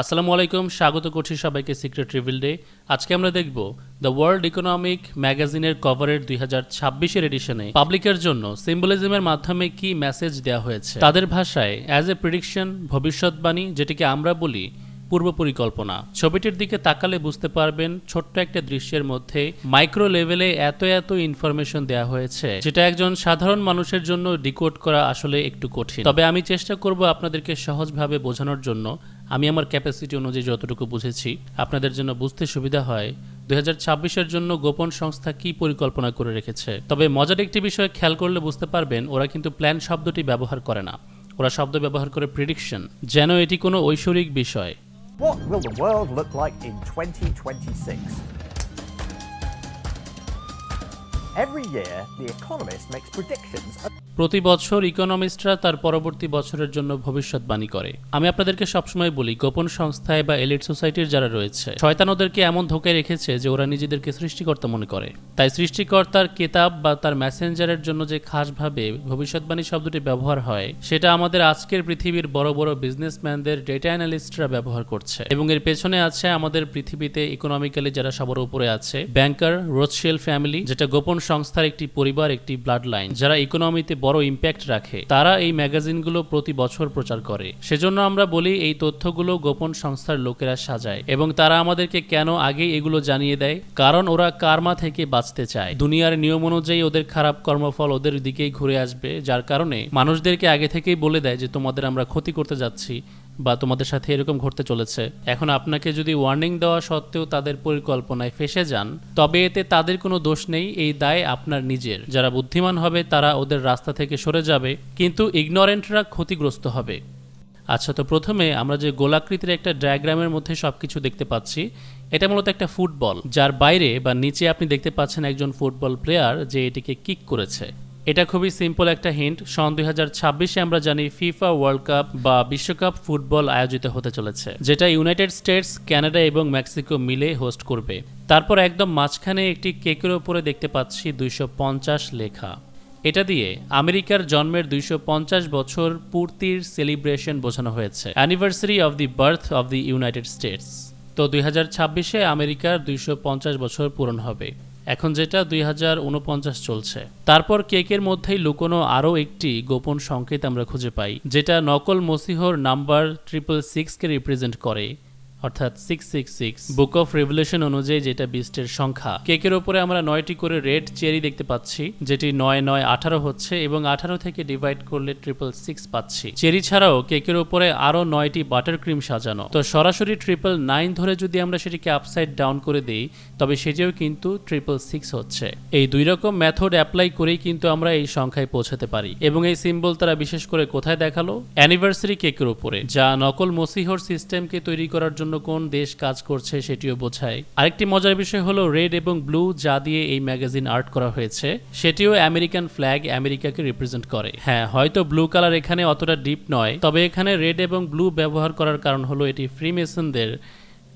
আসসালামু আলাইকুম, স্বাগত করছি সবাইকে সিক্রেট রিভিল ডে আজকে আমরা দেখব দ্য ওয়ার্ল্ড ইকোনমিক ম্যাগাজিনের কভারের দুই হাজার ছাব্বিশের এডিশনে পাবলিকের জন্য সিম্বলিজমের মাধ্যমে কি মেসেজ দেওয়া হয়েছে। তাদের ভাষায় অ্যাজ এ প্রিডিকশন ভবিষ্যৎবাণী, যেটিকে আমরা বলি পূর্ব পরিকল্পনা ছবিটির দিকে তাকালে বুঝতে পারবেন ছোট্ট একটা দৃশ্যের মধ্যে মাইক্রো লেভেলে এত এত ইনফরমেশন দেওয়া হয়েছে, যেটা একজন সাধারণ মানুষের জন্য ডিকোড করা আসলে একটু কঠিন। তবে আমি চেষ্টা করব আপনাদেরকে সহজভাবে বোঝানোর জন্য। আমি আমার ক্যাপাসিটি অনুযায়ী যতটুকু বুঝেছি, আপনাদের জন্য বুঝতে সুবিধা হয় দুই ছাব্বিশের জন্য গোপন সংস্থা কি পরিকল্পনা করে রেখেছে। তবে মজার একটি বিষয় খেয়াল করলে বুঝতে পারবেন, ওরা কিন্তু প্ল্যান শব্দটি ব্যবহার করে না। ওরা শব্দ ব্যবহার করে প্রিডিকশন যেন এটি কোনো ঐশ্বরিক বিষয়। What will the world look like in 2026? Every year, The Economist makes predictions. প্রতি বছর ইকোনমিস্টরা তার পরবর্তী বছরের জন্য ভবিষ্যৎবাণী করে। আমি আপনাদেরকে সবসময় বলি, গোপন সংস্থায় বা এলিট সোসাইটির যারা রয়েছে, শয়তান ওদেরকে এমন ধোকায় রেখেছে যে ওরা নিজেদেরকে সৃষ্টিকর্তা মনে করে। তাই সৃষ্টিকর্তার কেতাব বা তার মেসেঞ্জারের জন্য যে খাসভাবে ভবিষ্যৎবাণী শব্দটি ব্যবহার হয়, সেটা আমাদের আজকের পৃথিবীর বড় বড় বিজনেসম্যানদের, ডেটা অ্যানালিস্টরা ব্যবহার করছে। এবং এর পেছনে আছে আমাদের পৃথিবীতে ইকোনমিক্যালি যারা সবার উপরে আছে, ব্যাংকার রোজশেল ফ্যামিলি, যেটা গোপন সংস্থার একটি পরিবার, একটি ব্লাড লাইন যারা ইকোনমিতে বড় ইম্প্যাক্ট রাখে। তারা এই ম্যাগাজিনগুলো প্রতি বছর প্রচার করে। সেজন্য আমরা বলি এই তথ্যগুলো গোপন সংস্থার লোকেরা সাজায় এবং তারা আমাদেরকে কেন আগে এগুলো জানিয়ে দেয়? কারণ ওরা কার্মা থেকে বাঁচতে চায়। দুনিয়ার নিয়ম অনুযায়ী ওদের খারাপ কর্মফল ওদের দিকেই ঘুরে আসবে, যার কারণে মানুষদেরকে আগে থেকেই বলে দেয় যে তোমাদের আমরা ক্ষতি করতে যাচ্ছি। বা তোমাদের সাথে এরকম ঘটতে চলেছে। এখন আপনাকে যদি ওয়ার্নিং দেওয়া সত্ত্বেও তাদের পরিকল্পনায় ফেসে যান, তবে এতে তাদের কোনো দোষ নেই, এই দায় আপনার নিজের। যারা বুদ্ধিমান হবে, তারা ওদের রাস্তা থেকে সরে যাবে, কিন্তু ইগনোরেন্টরা ক্ষতিগ্রস্ত হবে। আচ্ছা তো প্রথমে আমরা যে গোলাকৃতির একটা ডায়াগ্রামের মধ্যে সবকিছু দেখতে পাচ্ছি, এটা মূলত একটা ফুটবল, যার বাইরে বা নিচে আপনি দেখতে পাচ্ছেন একজন ফুটবল প্লেয়ার যে এটিকে কিক করেছে। এটা খুবই সিম্পল একটা হিন্ট সন দুই হাজার আমরা জানি ফিফা ওয়ার্ল্ড কাপ বা বিশ্বকাপ ফুটবল আয়োজিত হতে চলেছে, যেটা ইউনাইটেড স্টেটস কানাডা এবং মেক্সিকো মিলে হোস্ট করবে। তারপর একদম মাঝখানে একটি কেকের ওপরে দেখতে পাচ্ছি দুইশো পঞ্চাশ লেখা। এটা দিয়ে আমেরিকার জন্মের দুইশো পঞ্চাশ বছর পূর্তির সেলিব্রেশন বোঝানো হয়েছে। Anniversary of the birth of the United States তো দুই আমেরিকার দুইশো পঞ্চাশ বছর পূরণ হবে। এখন যেটা দুই হাজার উনপঞ্চাশ চলছে। তারপর কেকের মধ্যেই লুকোনো আরও একটি গোপন সংকেত আমরা খুঁজে পাই, যেটা নকল মসিহর নাম্বার ট্রিপল সিক্সকে রিপ্রেজেন্ট করে। অর্থাৎ six six six book of revolution অনুযায়ী যেটা বিস্টের সংখ্যা। কেকের ওপরে আমরা নয়টি করে রেড চেরি দেখতে পাচ্ছি, যেটি নয় নয় আঠারো হচ্ছে এবং আঠারো থেকে ডিভাইড করলে ট্রিপল সিক্স পাচ্ছি। চেরি ছাড়াও কেকের ওপরে আরও নয়টি বাটার ক্রিম সাজানো। তো সরাসরি ট্রিপল নাইন ধরে যদি আমরা সেটিকে আপসাইড ডাউন করে দিই, তবে সেটিও কিন্তু ট্রিপল সিক্স হচ্ছে। এই দুই রকম মেথড অ্যাপ্লাই করেই কিন্তু আমরা এই সংখ্যায় পৌঁছাতে পারি। এবং এই সিম্বল তারা বিশেষ করে কোথায় দেখাল? অ্যানিভার্সারি কেকের উপরে যা নকল মসিহর সিস্টেমকে তৈরি করার জন্য কোন দেশ কাজ করছে সেটিও বোঝায়। আরেকটি মজার বিষয় হলো রেড এবং ব্লু যা দিয়ে এই ম্যাগাজিন আর্ট করা হয়েছে, সেটিও আমেরিকান ফ্ল্যাগ আমেরিকাকে রিপ্রেজেন্ট করে। হ্যাঁ হয়তো ব্লু কালার এখানে অতটা ডিপ নয়, তবে এখানে রেড এবং ব্লু ব্যবহার করার কারণ হলো এটি ফ্রিমেসনদের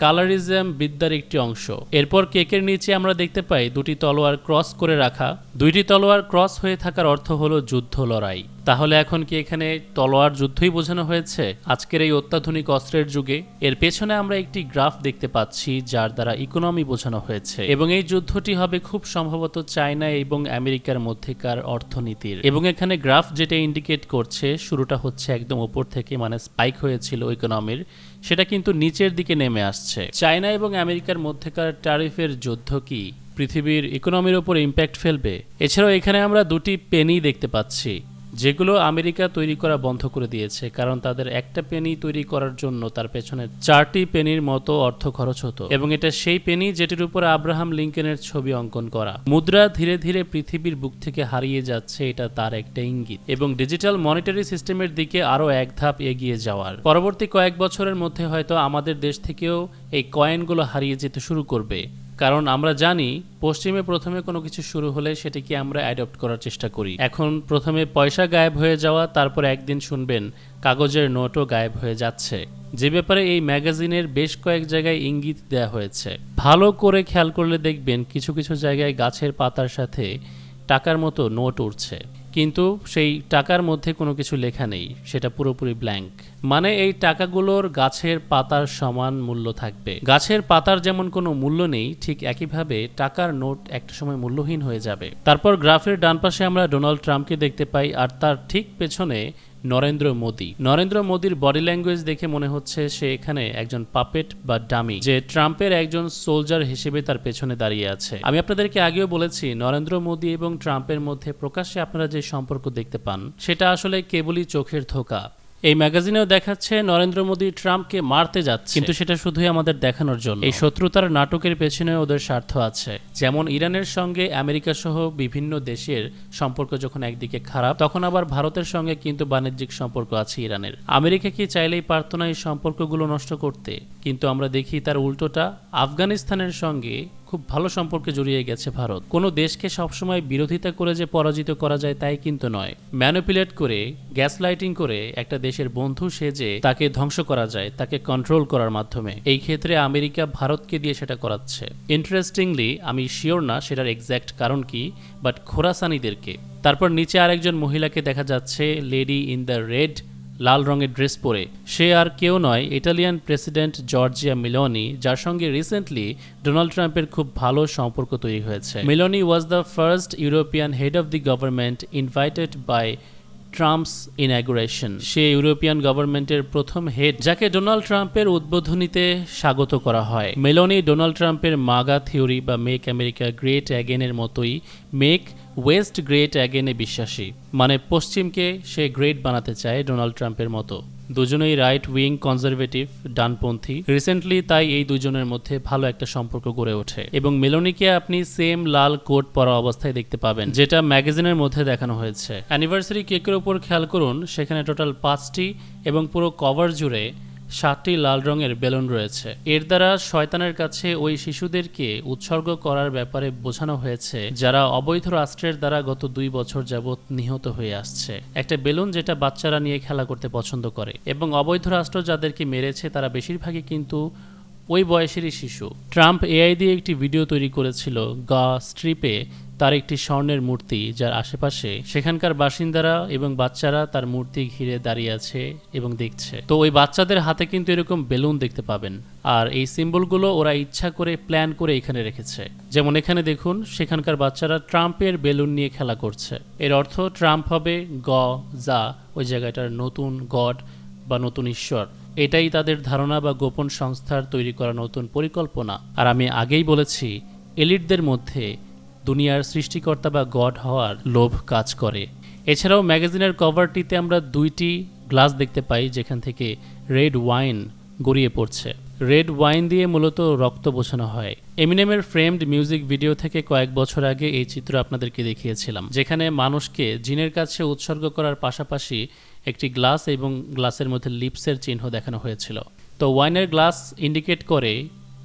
কালারিজম বিদ্যার একটি অংশ। এরপর কেকের নিচে আমরা দেখতে পাই দুটি তলোয়ার ক্রস করে রাখা। দুইটি তলোয়ার ক্রস হয়ে থাকার অর্থ হলো যুদ্ধ লড়াই। তাহলে এখন কি এখানে তলোয়ার যুদ্ধই বোঝানো হয়েছে? আজকের এই অত্যাধুনিক অস্ত্রের যুগে, এর পেছনে আমরা একটি গ্রাফ দেখতে পাচ্ছি যার দ্বারা ইকোনমি বোঝানো হয়েছে। এবং এই যুদ্ধটি হবে খুব সম্ভবত চায়না এবং আমেরিকার মধ্যেকার অর্থনীতির। এবং এখানে গ্রাফ যেটা ইন্ডিকেট করছে, শুরুটা হচ্ছে একদম উপর থেকে মানে স্পাইক হয়েছিল ইকোনমির সেটা কিন্তু নিচের দিকে নেমে আসছে। চায়না এবং আমেরিকার মধ্যেকার ট্যারিফের যুদ্ধ কি পৃথিবীর ইকোনমির ওপর ইম্প্যাক্ট ফেলবে? এছাড়াও এখানে আমরা দুটি পেনি দেখতে পাচ্ছি। যেগুলো আমেরিকা তৈরি করা বন্ধ করে দিয়েছে, কারণ তাদের একটা পেনি তৈরি করার জন্য তার পেছনে চারটি পেনির মতো অর্থ খরচ হতো এবং এটা সেই পেনি যেটির উপর আব্রাহাম লিঙ্কনের ছবি অঙ্কন করা। মুদ্রা ধীরে ধীরে পৃথিবীর বুক থেকে হারিয়ে যাচ্ছে, এটা তার একটা ইঙ্গিত। এবং ডিজিটাল মনিটারি সিস্টেমের দিকে আরও এক ধাপ এগিয়ে যাওয়ার। পরবর্তী কয়েক বছরের মধ্যে হয়তো আমাদের দেশ থেকেও এই কয়েনগুলো হারিয়ে যেতে শুরু করবে। কারণ আমরা জানি পশ্চিমে প্রথমে কোনো কিছু শুরু হলে সেটিকে আমরা অ্যাডপ্ট করার চেষ্টা করি। এখন প্রথমে পয়সা গায়েব হয়ে যাওয়া, তারপর একদিন শুনবেন কাগজের নোটও গায়েব হয়ে যাচ্ছে। যে ব্যাপারে এই ম্যাগাজিনের বেশ কয়েক জায়গায় ইঙ্গিত দেওয়া হয়েছে। ভালো করে খেয়াল করলে দেখবেন কিছু কিছু জায়গায় গাছের পাতার সাথে টাকার মতো নোট উঠছে কিন্তু সেই টাকার মধ্যে কোনো কিছু লেখা নেই, সেটা পুরোপুরি ব্ল্যাঙ্ক মানে এই টাকাগুলোর গাছের পাতার সমান মূল্য থাকবে। গাছের পাতার যেমন কোনো মূল্য নেই, ঠিক একইভাবে টাকার নোট একটা সময় মূল্যহীন হয়ে যাবে। তারপর গ্রাফের ডান পাশে আমরা ডোনাল্ড ট্রাম্পকে দেখতে পাই, আর তার ঠিক পেছনে নরেন্দ্র মোদী। নরেন্দ্র মোদীর বডি ল্যাঙ্গুয়েজ দেখে মনে হচ্ছে সে এখানে একজন পাপেট বা ডামি, যে ট্রাম্পের একজন সোলজার হিসেবে তার পেছনে দাঁড়িয়ে আছে। আমি আপনাদেরকে আগেও বলেছি, নরেন্দ্র মোদী এবং ট্রাম্পের মধ্যে প্রকাশ্যে আপনারা যে সম্পর্ক দেখতে পান, সেটা আসলে কেবলই চোখের ধোকা। এই ম্যাগাজিনেও দেখাচ্ছে নরেন্দ্র মোদী ট্রাম্পকে মারতে যাচ্ছে। কিন্তু সেটা শুধুই আমাদের দেখানোর জন্য। এই শত্রুতার নাটকের পেছনে ওদের স্বার্থ আছে। যেমন ইরানের সঙ্গে আমেরিকা সহ বিভিন্ন দেশের সম্পর্ক যখন একদিকে খারাপ তখন আবার ভারতের সঙ্গে কিন্তু বাণিজ্যিক সম্পর্ক আছে ইরানের। আমেরিকা কি চাইলেই পারত না এই সম্পর্কগুলো নষ্ট করতে? কিন্তু আমরা দেখি তার উল্টোটা আফগানিস্তানের সঙ্গে খুব ভালো সম্পর্কে জড়িয়ে গেছে ভারত। কোনো দেশকে সবসময় বিরোধিতা করে যে পরাজিত করা যায় তাই কিন্তু নয়। ম্যানুপুলেট করে গ্যাস লাইটিং করে একটা দেশের বন্ধু সেজে তাকে ধ্বংস করা যায়, তাকে কন্ট্রোল করার মাধ্যমে। এই ক্ষেত্রে আমেরিকা ভারতকে দিয়ে সেটা করাচ্ছে। ইন্টারেস্টিংলি, আমি শিওর না সেটার এক্স্যাক্ট কারণ কি, বাট খোরাসানিদেরকে। তারপর নিচে আরেকজন মহিলাকে দেখা যাচ্ছে, লেডি ইন দ্য রেড লাল রঙের ড্রেস পরে। সে আর কেউ নয়, ইটালিয়ান প্রেসিডেন্ট জর্জিয়া মিলনি, যার সঙ্গে রিসেন্টলি ডোনাল্ড ট্রাম্পের খুব ভালো সম্পর্ক তৈরি হয়েছে। Meloni was the first European head of the government invited by Trump's inauguration say European গভর্নমেন্টের প্রথম হেড যাকে ডোনাল্ড ট্রাম্পের উদ্বোধনীতে স্বাগত করা হয়। মেলনি ডোনাল্ড ট্রাম্পের মাগা থিওরি বা মেক আমেরিকা গ্রেট অ্যাগেনের মতোই মেক ওয়েস্ট গ্রেট অ্যাগেনে বিশ্বাসী। মানে পশ্চিমকে সে গ্রেট বানাতে চায় ডোনাল্ড ট্রাম্পের মতো। দুজনেই রাইট উইং কনজারভেটিভ ডানপন্থী। রিসেন্টলি তাই এই দুজনের মধ্যে ভালো একটা সম্পর্ক গড়ে ওঠে। এবং মেলোনিকে আপনি সেম লাল কোট পরা অবস্থায় দেখতে পাবেন, যেটা ম্যাগাজিনের মধ্যে দেখানো হয়েছে। অ্যানিভার্সারি কেকের উপর খেয়াল করুন, সেখানে টোটাল পাঁচটি এবং পুরো কভার জুড়ে সাতটি লাল রঙের বেলুন রয়েছে। এর দ্বারা শয়তানের কাছে ওই শিশুদেরকে উৎসর্গ করার ব্যাপারে বোঝানো হয়েছে, যারা অবৈধ রাষ্ট্রের দ্বারা গত দুই বছর যাবৎ নিহত হয়ে আসছে। একটা বেলুন যেটা বাচ্চারা নিয়ে খেলা করতে পছন্দ করে, এবং অবৈধ রাষ্ট্র যাদেরকে মেরেছে তারা বেশিরভাগই কিন্তু ওই বয়সেরই শিশু। ট্রাম্প এআই দিয়ে একটি ভিডিও তৈরি করেছিল গা স্ট্রিপে তার একটি স্বর্ণের মূর্তি, যার আশেপাশে সেখানকার বাসিন্দারা এবং বাচ্চারা তার মূর্তি ঘিরে দাঁড়িয়ে আছে এবং দেখছে। তো ওই বাচ্চাদের হাতে কিন্তু এরকম বেলুন দেখতে পাবেন। আর এই সিম্বলগুলো ওরা ইচ্ছা করে প্ল্যান করে এখানে রেখেছে। যেমন এখানে দেখুন, সেখানকার বাচ্চারা ট্রাম্পের বেলুন নিয়ে খেলা করছে। এর অর্থ ট্রাম্প হবে গ যা ওই জায়গাটার নতুন গড বা নতুন ঈশ্বর। এটাই তাদের ধারণা বা গোপন সংস্থার তৈরি করা নতুন পরিকল্পনা। আর আমি আগেই বলেছি, এলিটদের মধ্যে দুনিয়ার সৃষ্টিকর্তা বা গড হওয়ার লোভ কাজ করে। এছাড়াও ম্যাগাজিনের কভারটিতে আমরা দুইটি গ্লাস দেখতে পাই, যেখান থেকে রেড ওয়াইন গড়িয়ে পড়ছে। রেড ওয়াইন দিয়ে মূলত রক্ত বোঝানো হয়। এমিনেমের ফ্রেমড মিউজিক ভিডিও থেকে কয়েক বছর আগে এই চিত্র আপনাদেরকে দেখিয়েছিলাম, যেখানে মানুষকে জিনের কাছে উৎসর্গ করার পাশাপাশি একটি গ্লাস এবং গ্লাসের মধ্যে লিপসের চিহ্ন দেখানো হয়েছিল। তো ওয়াইনের গ্লাস ইন্ডিকেট করে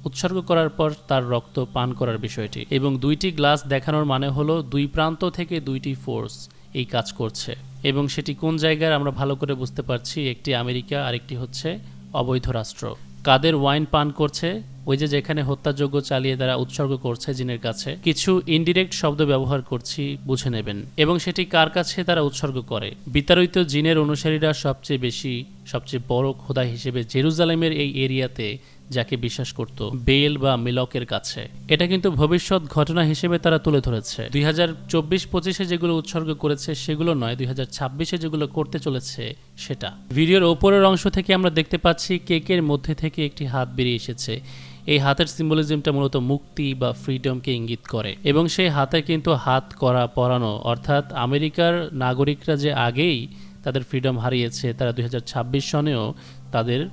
উৎসর্গ করার পর তার রক্ত পান করার বিষয়টি এবং দুইটি গ্লাস দেখানোর মানে হলো দুই প্রান্ত থেকে দুইটি ফোর্স এই কাজ করছে এবং সেটি কোন জায়গায় আমরা ভালো করে বুঝতে পারছি, একটি আমেরিকা আরেকটি হচ্ছে অবৈধ রাষ্ট্র। কাদের ওয়াইন পান করছে, ওই যে যেখানে হত্যাযোগ্য চালিয়ে তারা উৎসর্গ করছে জিনের কাছে, কিছু ইনডিরেক্ট শব্দ ব্যবহার করছি, বুঝে নেবেন। এবং সেটি কার কাছে তারা উৎসর্গ করে? বিতাড়িত জিনের অনুসারীরা সবচেয়ে বেশি, সবচেয়ে বড় খোদা হিসেবে জেরুজালেমের এই এরিয়াতে যাকে বিশ্বাস করত বেল বা মিলকের কাছে। এটা কিন্তু ভবিষ্যৎ ঘটনা হিসেবে তারা তুলে ধরেছে। দুই হাজার চব্বিশ পঁচিশে যেগুলো উৎসর্গ করেছে, সেগুলো নয়, দুই হাজার ছাব্বিশে যেগুলো করতে চলেছে, সেটা। ভিডিওর ওপরের অংশ থেকে আমরা দেখতে পাচ্ছি কেকের মধ্যে থেকে একটি হাত বেরিয়ে এসেছে। এই হাতের সিম্বলিজমটা মূলত মুক্তি বা ফ্রিডমকে ইঙ্গিত করে। এবং সেই হাতে কিন্তু হাত করা পরানো, অর্থাৎ আমেরিকার নাগরিকরা যে আগেই তাদের ফ্রিডম হারিয়েছে, তারা দুই হাজার ছাব্বিশ সনেও তাদের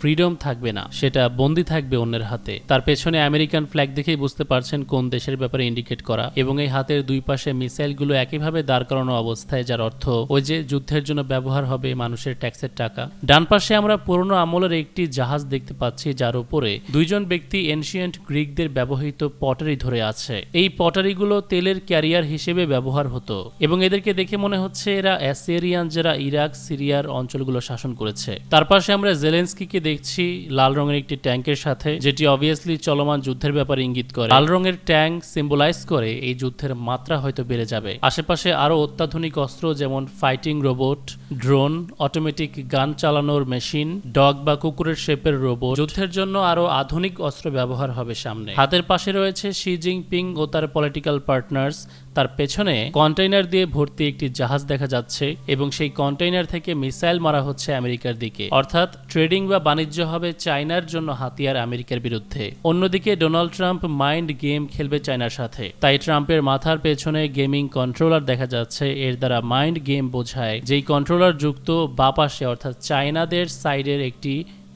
ফ্রিডম থাকবে না, সেটা বন্দি থাকবে অন্যের হাতে। তার পেছনে আমেরিকান ফ্ল্যাগ দেখেই বুঝতে পারছেন কোন দেশের ব্যাপারে ইন্ডিকেট করা এবং এই হাতের দুই পাশে মিসাইলগুলো একইভাবে দাঁড় করানো অবস্থায়, যার অর্থ ওই যে যুদ্ধের জন্য ব্যবহার হবে মানুষের ট্যাক্সের টাকা। ডান পাশে আমরা পুরনো আমলের একটি জাহাজ দেখতে পাচ্ছি, যার উপরে দুইজন ব্যক্তি এনশিয়েন্ট গ্রিকদের ব্যবহৃত পটারি ধরে আছে। এই পটারিগুলো তেলের ক্যারিয়ার হিসেবে ব্যবহার হতো এবং এদেরকে দেখে মনে হচ্ছে এরা অ্যাসিরিয়ান, যারা ইরাক, সিরিয়ার অঞ্চলগুলো শাসন করেছে। তার পাশে আমরা জেলেন্সকিকে দেখছি লাল রঙের একটি ট্যাঙ্কের সাথে, যেটি অবভিয়াসলি চলমান যুদ্ধের ব্যাপারে ইঙ্গিত করে। লাল রঙের ট্যাঙ্ক সিম্বলাইজ করে এই যুদ্ধের মাত্রা হয়তো বেড়ে যাবে। আশেপাশে আরও অত্যাধুনিক অস্ত্র যেমন ফাইটিং রোবট ড্রোন, অটোমেটিক গান চালানোর মেশিন, ডগ বা কুকুরের শেপের রোবট, যুদ্ধের জন্য আরও আধুনিক অস্ত্র ব্যবহার হবে সামনে। হাতের পাশে রয়েছে শি জিনপিং ও তার পলিটিক্যাল পার্টনার্স তার পেছনে কন্টেইনার দিয়ে ভর্তি একটি জাহাজ দেখা যাচ্ছে এবং সেই কন্টেইনার থেকে মিসাইল মারা হচ্ছে আমেরিকার দিকে। অর্থাৎ ট্রেডিং বা বাণিজ্য হবে চায়নার জন্য হাতিয়ার আমেরিকার বিরুদ্ধে। অন্যদিকে ডোনাল্ড ট্রাম্প মাইন্ড গেম খেলবে চায়নার সাথে। তাই ট্রাম্পের মাথার পেছনে গেমিং কন্ট্রোলার দেখা যাচ্ছে। এর দ্বারা মাইন্ড গেম বোঝায় যেই কন্ট্রোলার যুক্ত বা পাশে অর্থাৎ চায়নাদের সাইডের একটি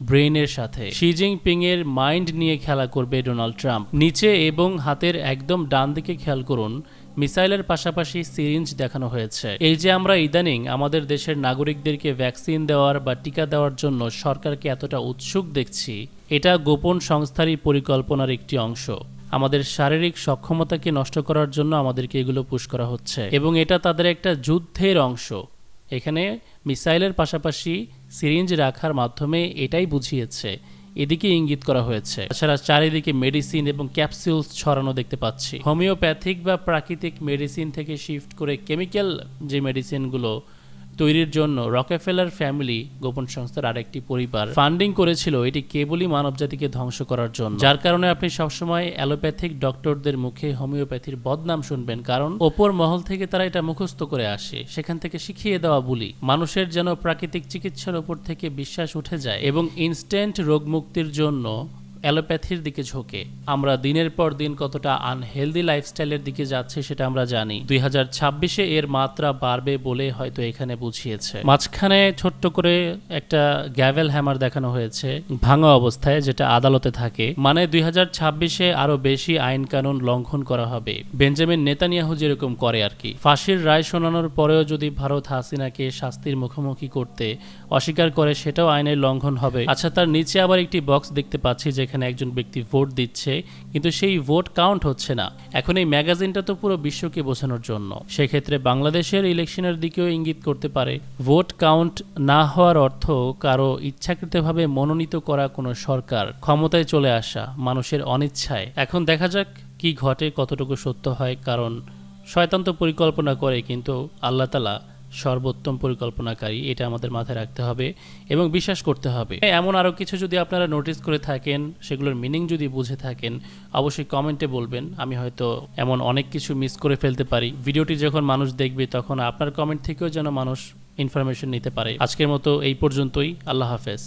ব্রেনের সাথে। শি জিনপিং এর মাইন্ড নিয়ে খেলা করবে ডোনাল্ড ট্রাম্প। নিচে এবং হাতের একদম ডান দিকে খেয়াল করুন, মিসাইলের পাশাপাশি সিরিঞ্জ দেখানো হয়েছে। এই যে আমরা ইদানিং আমাদের দেশের নাগরিকদেরকে ভ্যাকসিন দেওয়ার বা টিকা দেওয়ার জন্য সরকারকে এতটা উৎসুক দেখছি, এটা গোপন সংস্থারই পরিকল্পনার একটি অংশ। আমাদের শারীরিক সক্ষমতাকে নষ্ট করার জন্য আমাদেরকে এগুলো পুশ করা হচ্ছে এবং এটা তাদের একটা যুদ্ধের অংশ। এখানে মিসাইলের পাশাপাশি সিরিঞ্জ রাখার মাধ্যমে এটাই বুঝিয়েছে। এদিকে ইঙ্গিত করা হয়েছে। তাছাড়া চারিদিকে মেডিসিন এবং ক্যাপসুল ছড়ানো দেখতে পাচ্ছি। হোমিওপ্যাথিক বা প্রাকৃতিক মেডিসিন থেকে শিফট করে কেমিক্যাল যে মেডিসিনগুলো তৈরির জন্য রকেফেলার ফ্যামিলি গোপন সংস্থার আরেকটি পরিবার ফান্ডিং করেছিল এটি কেবলই মানবজাতিকে ধ্বংস করার জন্য। যার কারণে আপনি সবসময় অ্যালোপ্যাথিক ডক্টরদের মুখে হোমিওপ্যাথির বদনাম শুনবেন কারণ ওপর মহল থেকে তারা এটা মুখস্থ করে আসে, সেখান থেকে শিখিয়ে দেওয়া বলি। মানুষের যেন প্রাকৃতিক চিকিৎসার উপর থেকে বিশ্বাস উঠে যায় এবং ইনস্ট্যান্ট রোগ মুক্তির জন্য অ্যালোপ্যাথির দিকে ঝোঁকে। আমরা দিনের পর দিন কতটা আনহেলদি লাইফস্টাইলের দিকে যাচ্ছে সেটা আমরা জানি। দুই হাজার ছাব্বিশে এর মাত্রা বাড়বে বলে হয়তো এখানে বুঝিয়েছে। মাঝখানে ছোট্ট করে একটা গ্যাভেল হ্যামার দেখানো হয়েছে ভাঙা অবস্থায় যেটা আদালতে থাকে। মানে দুই হাজার ছাব্বিশে আরও বেশি আইন কানুন লঙ্ঘন করা হবে। বেঞ্জামিন নেতানিয়াহু যেরকম করে আর কি। ফাঁসির রায় শোনানোর পরেও যদি ভারত হাসিনাকে শাস্তির মুখোমুখি করতে অস্বীকার করে, সেটাও আইনের লঙ্ঘন হবে। আচ্ছা তার নিচে আবার একটি বক্স দেখতে পাচ্ছি যেখানে একজন ব্যক্তি ভোট দিচ্ছে, কিন্তু সেই ভোট কাউন্ট হচ্ছে না। এখন এই ম্যাগাজিনটা তো পুরো বিশ্বকে বোঝানোর জন্য। সেক্ষেত্রে বাংলাদেশের ইলেকশনের দিকেও ইঙ্গিত করতে পারে, ভোট কাউন্ট না হওয়ার অর্থ কারও ইচ্ছাকৃতভাবে মনোনীত করা কোনো সরকার, ক্ষমতায় চলে আসা, মানুষের অনিচ্ছায়। এখন দেখা যাক কি ঘটে, কতটুকু সত্য হয়, কারণ শয়তান তো পরিকল্পনা করে, কিন্তু আল্লাহ তালা সর্বোত্তম পরিকল্পনাকারী, এটা আমাদের মাথায় রাখতে হবে এবং বিশ্বাস করতে হবে। এমন আরও কিছু যদি আপনারা নোটিস করে থাকেন, সেগুলোর মিনিং যদি বুঝে থাকেন, অবশ্যই কমেন্টে বলবেন। আমি হয়তো এমন অনেক কিছু মিস করে ফেলতে পারি। ভিডিওটি যখন মানুষ দেখবে, তখন আপনার কমেন্ট থেকেও যেন মানুষ ইনফরমেশন নিতে পারে। আজকের মতো এই পর্যন্তই। আল্লাহ হাফেজ।